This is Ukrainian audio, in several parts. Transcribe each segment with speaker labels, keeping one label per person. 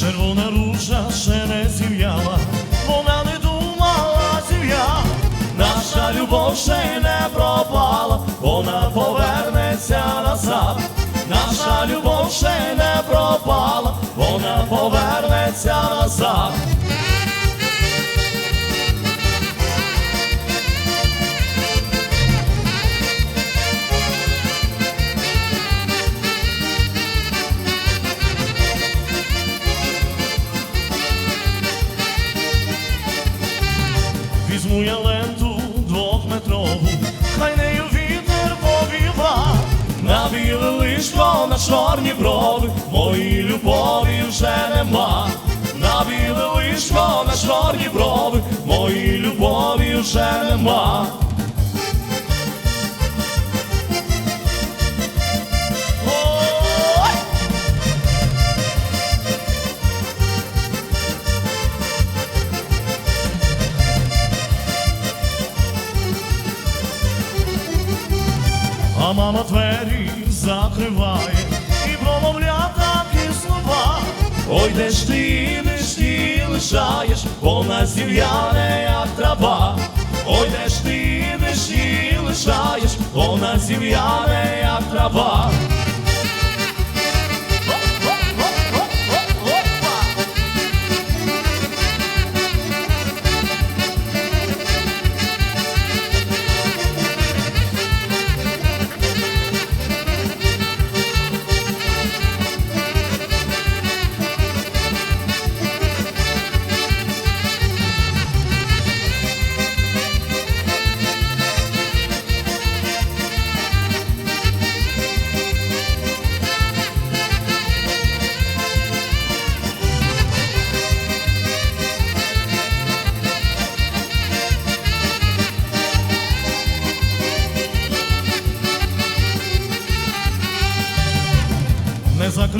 Speaker 1: Червона ружа ще не зів'яла, вона не думала зів'я. Наша любов ще не пропала, вона повернеться назад. Наша любов ще не пропала, вона повернеться назад. На чорні брови, моїй любові вже нема, на біле лишко, на чорні брови, моїй любові вже нема. А мама двері закриває Ой, де ж ти, де ж ти лишаєш, вона зів'яне, як трава. Ой, де ж ти, де ж ти лишаєш, вона зів'яне, як трава.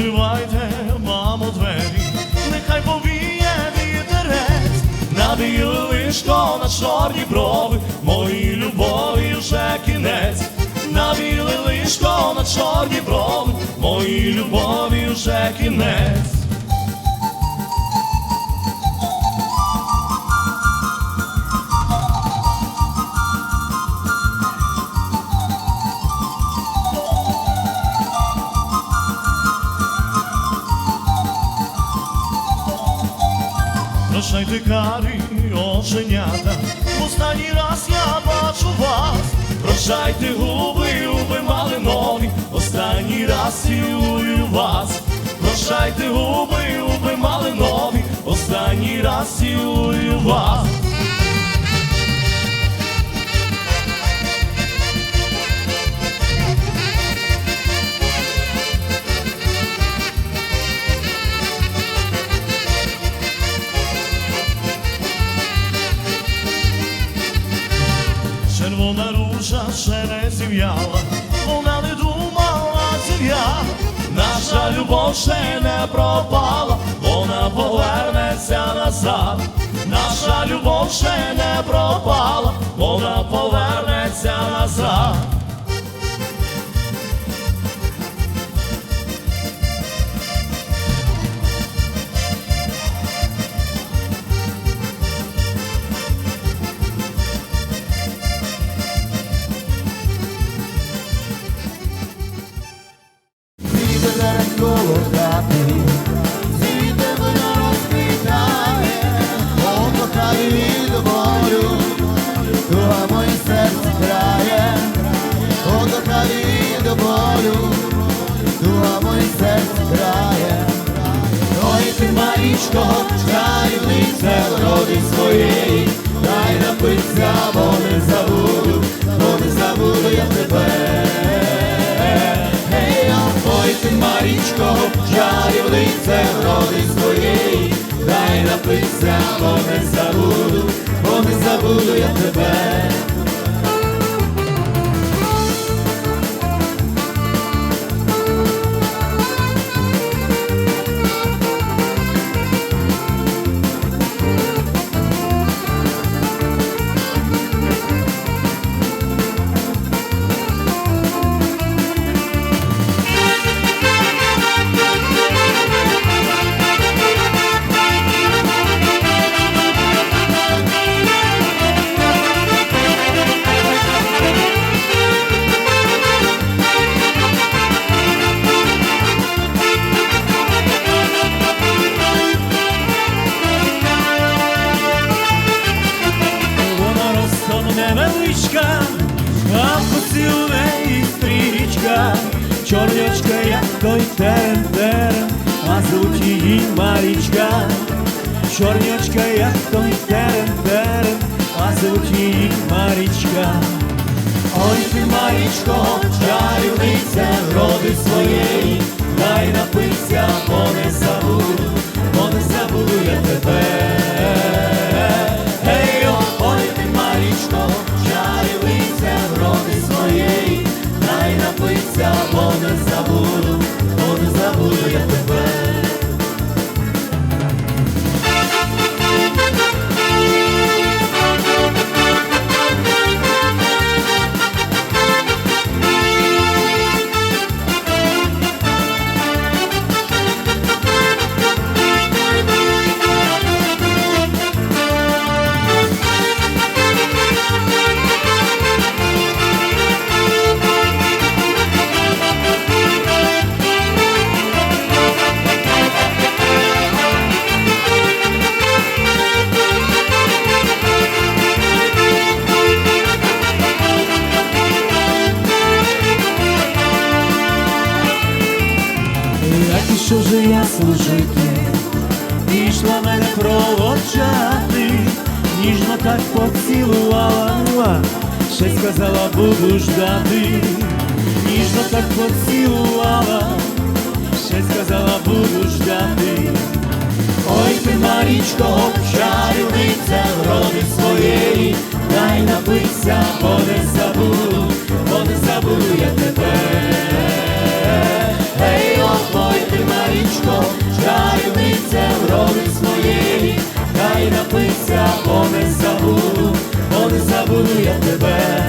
Speaker 1: Закривайте, мамо, двері, нехай повіє вітерець, на біле лишко, на чорні брови, моїй любові вже кінець, на біле лишко, на чорні брови, моїй любові вже кінець. Оченята, останній раз я бачу вас. Прощайте губи, губи малинові, останній раз цілую вас. Прощайте губи, губи малинові, останній раз цілую вас. Зів'яла, вона не думала зів'я. Наша любов ще не пропала, вона повернеться назад. Наша любов ще не пропала, вона повернеться назад.
Speaker 2: Туга моє серце крає, покоханий від болю, туга моє серце крає. Ой, ти Марічко, чарівниця роди своєї, дай напиться, бо не забуду, бо не забуду я тебе. Гей, ой, ти Марічко, чарівниця роди своєї, дай напиться, бо не забуду, не я тебе. невеличка, а посі у неї стрічка, чорнячка, як той терен а звуть її Марічка, чорнячка, як той терен а звуть її Марічка. Ой ти, Марічко, чарівниця, роди своєї, дай напився, бо не забудь. Служити, пішла мене проводжати, ніжно так поцілувала, ще сказала, буду ждати, ніжно так поцілувала, ще сказала, буду ждати. Ой ти, Марічко, чарівниця роди своєї, дай напиться, бо не забуду, бо не забуду я тебе. Дай напиться, бо не забуду, бо не забуду я тебе.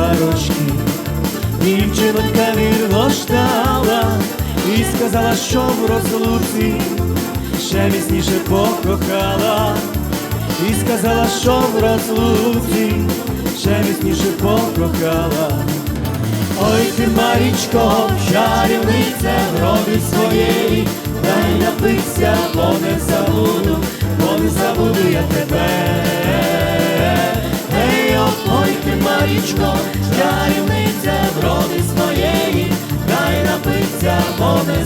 Speaker 2: Ті два рочки, дівчинонька вірно ждала і сказала, що в розлуці ще міцніше покохала, і сказала, що в розлуці ще міцніше покохала. Ой ти, Марічко, чарівниця в роді своєї, дай напиться, бо не забуду, бо не забуду я тебе. Ой ти, Марічко, чарівниця вроди своєї, дай напиться, бо не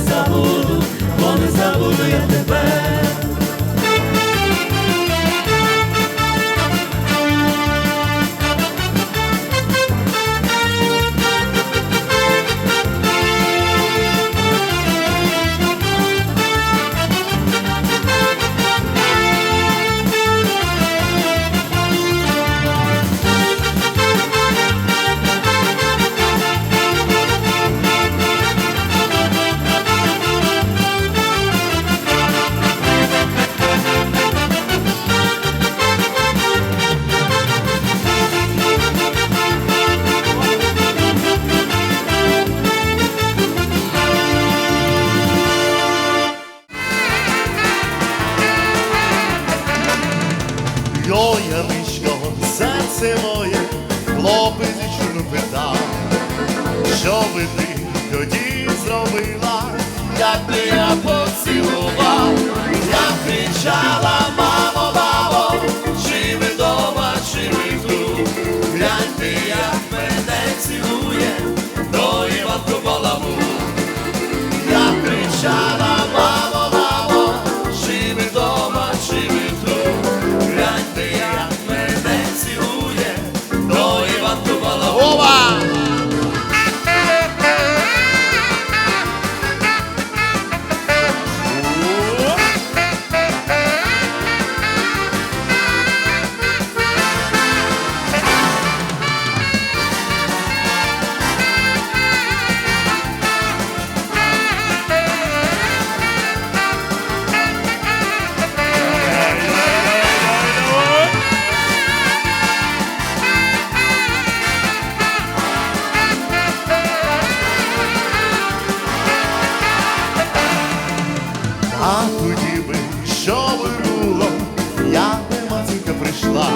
Speaker 1: Йо, серце моє, хлопець чур питав, що би ти тоді зробила, як би я поцілував, я кричала, мамо, мамо, чи ви дома, чи ви тут, гляньте, як мене цілує, то Іванко баламу. Я кричала, А тоді би, що би було, якби матінка прийшла,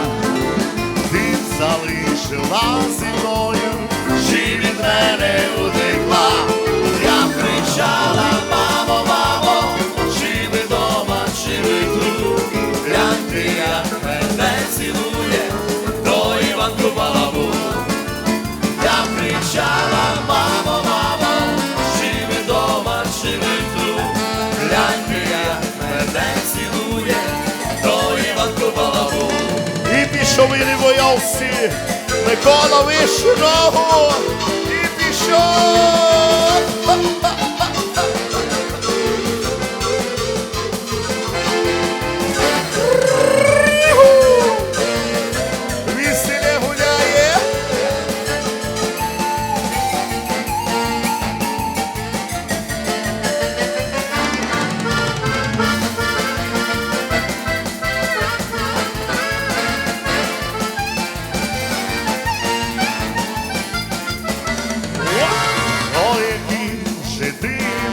Speaker 1: ти залишила зі мною, І пішов і не боявся, Микола вишнього, і пішов.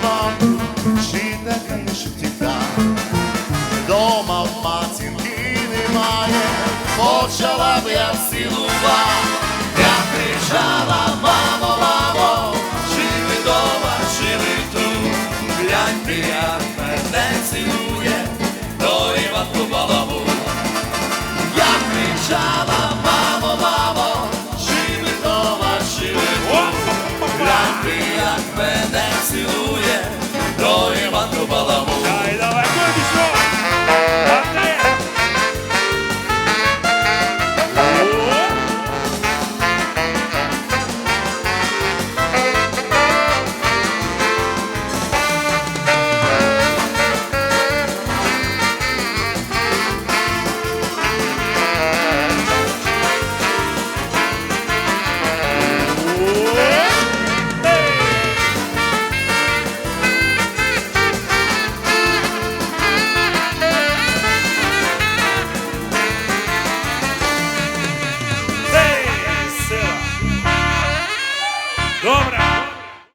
Speaker 1: Ти, мам, чи така ж втіка, дома в матінки немає, почала б я цілува, я кричала,